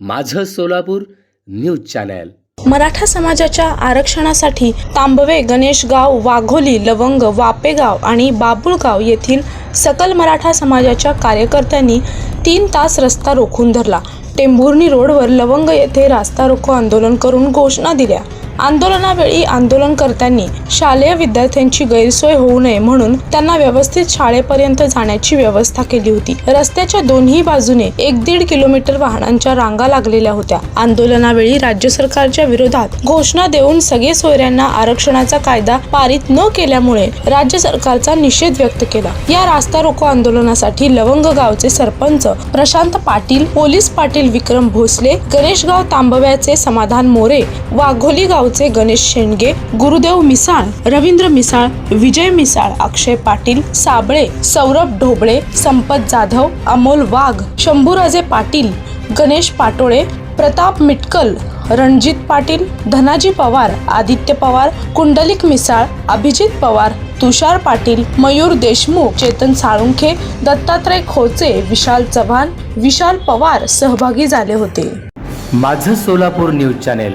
माझं Solapur news channel. Maratha समाजाच्या आरक्षणासाठी तांबवे गणेशगाव वाघोली लवंग वापेगाव आणि बाबुळगाव येथील सकल मराठा समाजाच्या कार्यकर्त्यांनी तीन तास रस्ता रोखून धरला. टेंभुर्णी रोडवर लवंग येथे रास्ता रोको आंदोलन करून घोषणा दिल्या. आंदोलनावेळी आंदोलनकर्त्यांनी शालेय विद्यार्थ्यांची गैरसोय होऊ नये म्हणून त्यांना व्यवस्थित शाळेपर्यंत जाण्याची व्यवस्था केली होती. रस्त्याच्या दोन्ही बाजूने एक दीड किलोमीटर वाहनांच्या रांगा लागलेल्या होत्या. आंदोलनावेळी राज्य सरकारच्या विरोधात घोषणा देऊन सगळे सोयऱ्यांना आरक्षणाचा कायदा पारित न केल्यामुळे राज्य सरकारचा निषेध व्यक्त केला. या रास्ता रोको आंदोलनासाठी लवंग गावचे सरपंच प्रशांत पाटील पोलीस पाटील विक्रम भोसले गणेशगाव तांबव्याचे समाधान मोरे वाघोली गावचे गणेश शेंडगे गुरुदेव मिसाळ रवींद्र मिसाळ विजय मिसाळ अक्षय पाटील साबळे सौरभ ढोबळे संपत जाधव अमोल वाघ शंभूराजे पाटील गणेश पाटोळे प्रताप मिटकल रणजित पाटील धनाजी पवार आदित्य पवार कुंडलिक मिसाळ अभिजित पवार तुषार पाटील मयूर देशमुख चेतन साळुंखे दत्तात्रय खोचे विशाल चव्हाण विशाल पवार सहभागी झाले होते. माझं सोलापूर न्यूज चॅनेल